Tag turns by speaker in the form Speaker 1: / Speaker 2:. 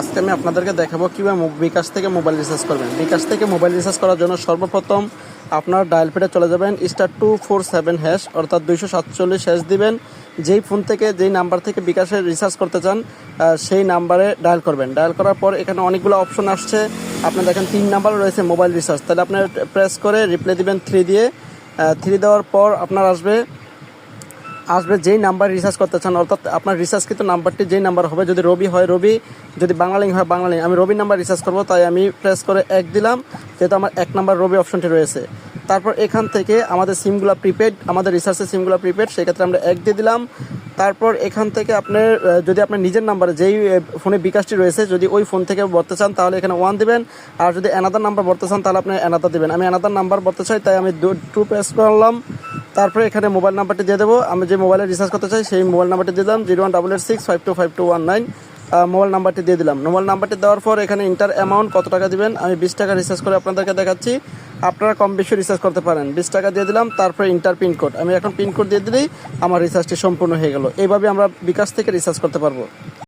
Speaker 1: আজকে আমি আপনাদেরকে দেখাবো কীভাবে বিকাশ থেকে মোবাইল রিচার্জ করবেন। বিকাশ থেকে মোবাইল রিচার্জ করার জন্য সর্বপ্রথম আপনার ডায়াল পেটে চলে যাবেন star two four seven hash অর্থাৎ দুইশো সাতচল্লিশ হ্যাশ দিবেন। যেই ফোন থেকে, যেই নাম্বার থেকে বিকাশে রিচার্জ করতে চান সেই নাম্বারে ডায়াল করবেন। ডায়াল করার পর এখানে অনেকগুলো অপশন আসছে। আপনি দেখেন তিন নাম্বার রয়েছে মোবাইল রিচার্জ তাহলে আপনার প্রেস করে রিপ্লে দিবেন থ্রি দিয়ে। থ্রি দেওয়ার পর আপনার আসবে আসবে, যেই নাম্বার রিচার্জ করতে চান, অর্থাৎ আপনার রিচার্জকৃত নাম্বারটি যেই নাম্বার হবে, যদি রবি হয়, রবি, যদি বাংলালিং হয় বাংলালিং আমি রবি নাম্বার রিচার্জ করব, তাই আমি প্রেস করে এক দিলাম, যেহেতু আমার এক নাম্বার রবি অপশনটি রয়েছে। তারপর এখান থেকে আমাদের সিমগুলো প্রিপেড আমাদের রিচার্জের সিমগুলো প্রিপেড সেক্ষেত্রে আমরা এক দিয়ে দিলাম। তারপর এখান থেকে আপনার যদি আপনার নিজের নাম্বারে যেই ফোনে বিকাশটি রয়েছে, যদি ওই ফোন থেকে ভরতে চান, তাহলে এখানে ওয়ান দিবেন। আর যদি অ্যানাদার নাম্বার ভরতে চান, তাহলে আপনি অ্যানাদার দিবেন। আমি অ্যানাদার নাম্বার ভরতে চাই, তাই আমি টু প্রেস করলাম। তারপরে এখানে মোবাইল নাম্বারটি দিয়ে দেবো। আমি যে মোবাইলে রিচার্জ করতে চাই, সেই মোবাইল নাম্বারটি দিয়ে দিলাম zero one double eight six five two five two one nine mobile নাম্বারটি দিয়ে দিলাম। মোবাইল নাম্বারটি দেওয়ার পর এখানে ইন্টার অ্যামাউন্ট কত টাকা দিবেন? আমি বিশ টাকা রিচার্জ করে আপনাদেরকে দেখাচ্ছি। আপনারা কম বেশি রিচার্জ করতে পারেন। বিশ টাকা দিয়ে দিলাম, তারপরে ইন্টার পিনকোড আমি এখন পিনকোড দিয়ে দিলেই আমার রিচার্জটি সম্পূর্ণ হয়ে গেল। এইভাবে আমরা বিকাশ থেকে রিচার্জ করতে পারব।